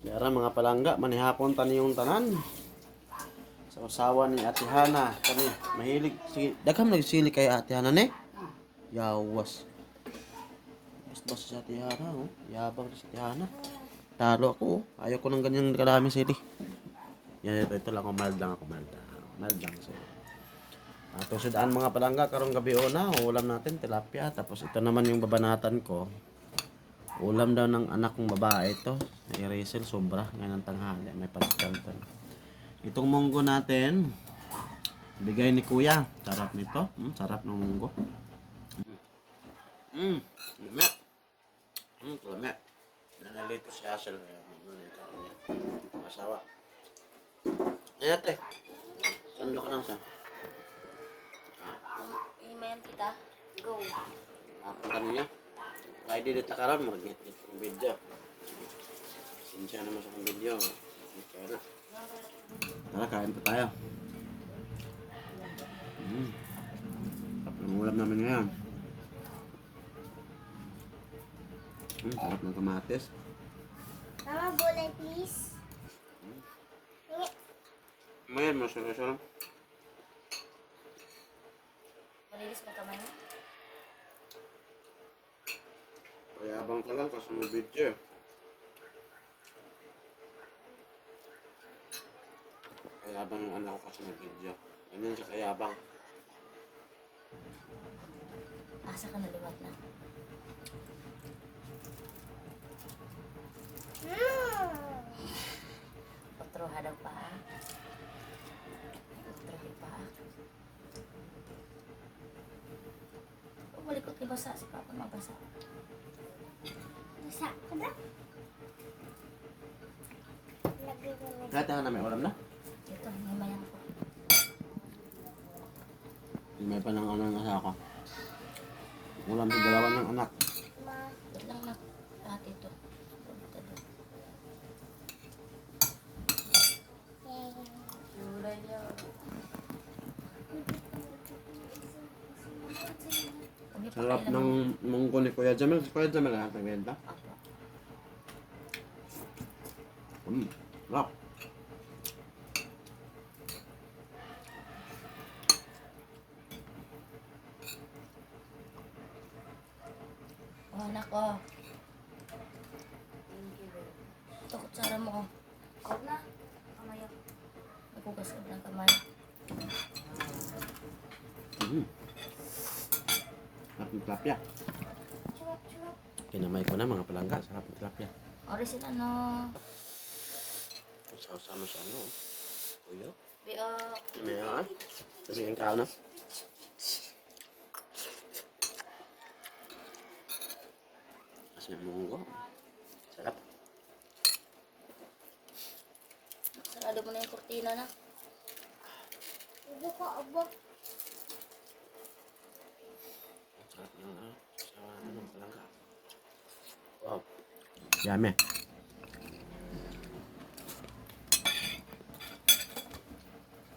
Yara mga palangga, manihapon tani yung tanan. Sa usawa ni Ate Hana, kami mahilig si dagham nagsili kay Ate Hana ni. Yawas. Basta si Ate Hana, oh. Yabang si Ate Hana. Talo ako, oh. Ayaw ko ng ganyan kalaming sili. Yan, ito, ito lang mild lang ako, mild lang. Mild lang sila. Tapos daan mga palangga, karong gabi na, ulam natin, tilapia. Tapos ito naman yung babanatan ko. Ulam daw ng anak kong babae ito. Si Rachel, sobra. Ngayon ang tanghali. May pagkantan. Itong munggo natin, bigay ni kuya. Sarap nito. Mm, sarap ng munggo. Mm, lumi. Mm, lumi. Nanalito si Hazel. Asawa. Ayan ate. Sando ka lang sa. Email kita. Go. Ako kanina. Kaya di dito karon mo git git yung video. Sinsya naman sa kong video. Kaya na. Tara, kain pa tayo. Mm. Sarap ng ulam namin ngayon. Mm, sarap ng kamatis. Mama, gulay please. Mayan mo, sarap sarap. Malinis mo kamay mo? Payabang ka lang kasi mo video. Kayabang yung anak ko kasi may video. Ganyan siya kayabang. Asa ka naliwat na. Patroha daw pa. Patroha pa. Huwag malikot kay basa. Si Papa mabasa. Basa ka na? Lahat na may ulam na. Ito, may mayan ko. May pa ng ano ng asa ko. Ulam sa dalawa ng anak. Lang na. Lahat ito. Sarap ng munggo ni Kuya Jamel. Si Kuya Jamel lahat ng benta. Hmm. Sarap. Oh, anak ko. Ito, kutsara mo ko. Huwag na. Kamay ako. Nagkugas ka ng kamay. Mm. Sarap ng tilapia. Kinamay ko na mga palangga. Sarap ng tilapia. Ori sila no. Sama-sama sa ano. Kuya. Bio. May yan. Kasi yung kao na. Kasi yung munggo. Sarap. Sarado mo na yung kurtina na. Ito ko, abo. Sarap ng ano. Sa ano ng palangga. Wow. Yummy.